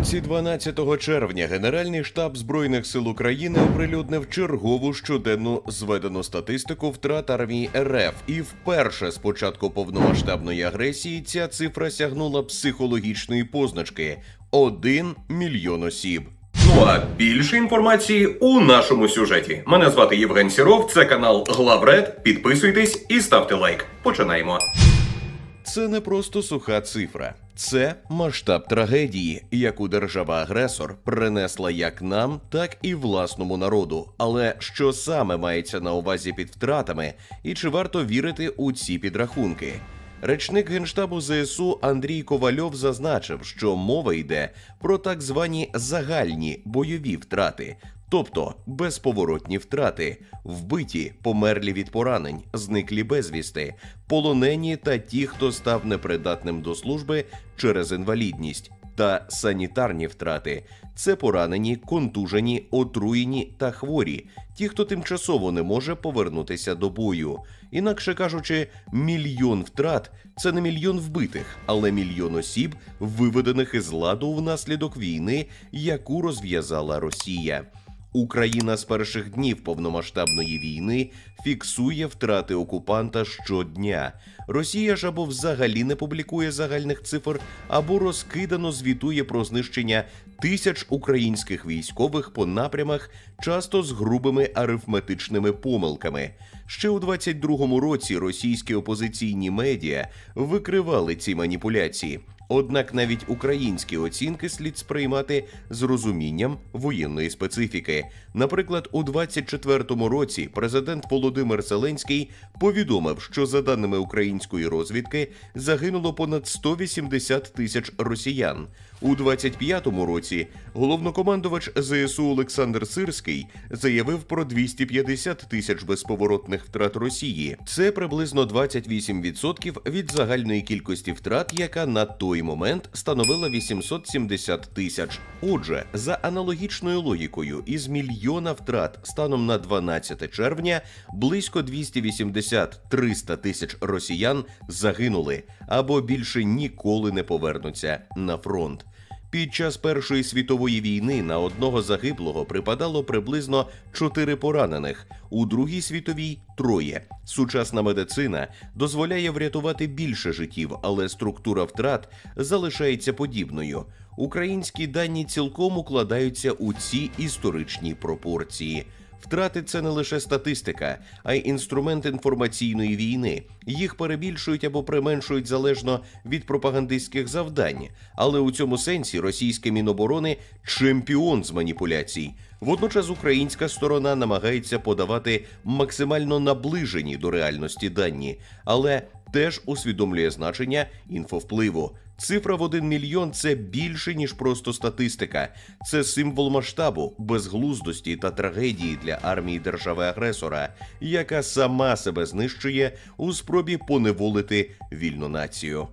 Вранці 12 червня Генеральний штаб Збройних сил України оприлюднив чергову щоденну зведену статистику втрат армії РФ. І вперше з початку повномасштабної агресії ця цифра сягнула психологічної позначки 1 мільйон осіб. Ну а більше інформації у нашому сюжеті. Мене звати Євген Сіров, це канал Главред. Підписуйтесь і ставте лайк. Починаємо. Це не просто суха цифра, це масштаб трагедії, яку держава-агресор принесла як нам, так і власному народу. Але що саме мається на увазі під втратами, і чи варто вірити у ці підрахунки? Речник генштабу ЗСУ Андрій Ковальов зазначив, що мова йде про так звані загальні бойові втрати, тобто безповоротні втрати, вбиті, померлі від поранень, зниклі безвісти, полонені та ті, хто став непридатним до служби через інвалідність. Та санітарні втрати це поранені, контужені, отруєні та хворі, ті, хто тимчасово не може повернутися до бою. Інакше кажучи, мільйон втрат це не мільйон вбитих, але мільйон осіб, виведених із ладу внаслідок війни, яку розв'язала Росія. Україна з перших днів повномасштабної війни фіксує втрати окупанта щодня. Росія ж або взагалі не публікує загальних цифр, або розкидано звітує про знищення тисяч українських військових по напрямах, часто з грубими арифметичними помилками. Ще у 22-му році російські опозиційні медіа викривали ці маніпуляції. Однак навіть українські оцінки слід сприймати з розумінням воєнної специфіки. Наприклад, у 24-му році президент Володимир Зеленський повідомив, що за даними української розвідки загинуло понад 180 тисяч росіян. У 25-му році головнокомандувач ЗСУ Олександр Сирський заявив про 250 тисяч безповоротних втрат Росії. Це приблизно 28% від загальної кількості втрат, яка на той момент становила 870 тисяч. Отже, за аналогічною логікою, із мільйона втрат станом на 12 червня близько 280-300 тисяч росіян загинули або більше ніколи не повернуться на фронт. Під час Першої світової війни на одного загиблого припадало приблизно чотири поранених, у Другій світовій троє. Сучасна медицина дозволяє врятувати більше життів, але структура втрат залишається подібною. Українські дані цілком укладаються у ці історичні пропорції. Втрати це не лише статистика, а й інструмент інформаційної війни. Їх перебільшують або применшують залежно від пропагандистських завдань. Але у цьому сенсі російське міноборони чемпіон з маніпуляцій. Водночас українська сторона намагається подавати максимально наближені до реальності дані, але теж усвідомлює значення інфовпливу. Цифра в 1 мільйон це більше ніж просто статистика. Це символ масштабу, безглуздості та трагедії для армії держави-агресора, яка сама себе знищує у спробі поневолити вільну націю.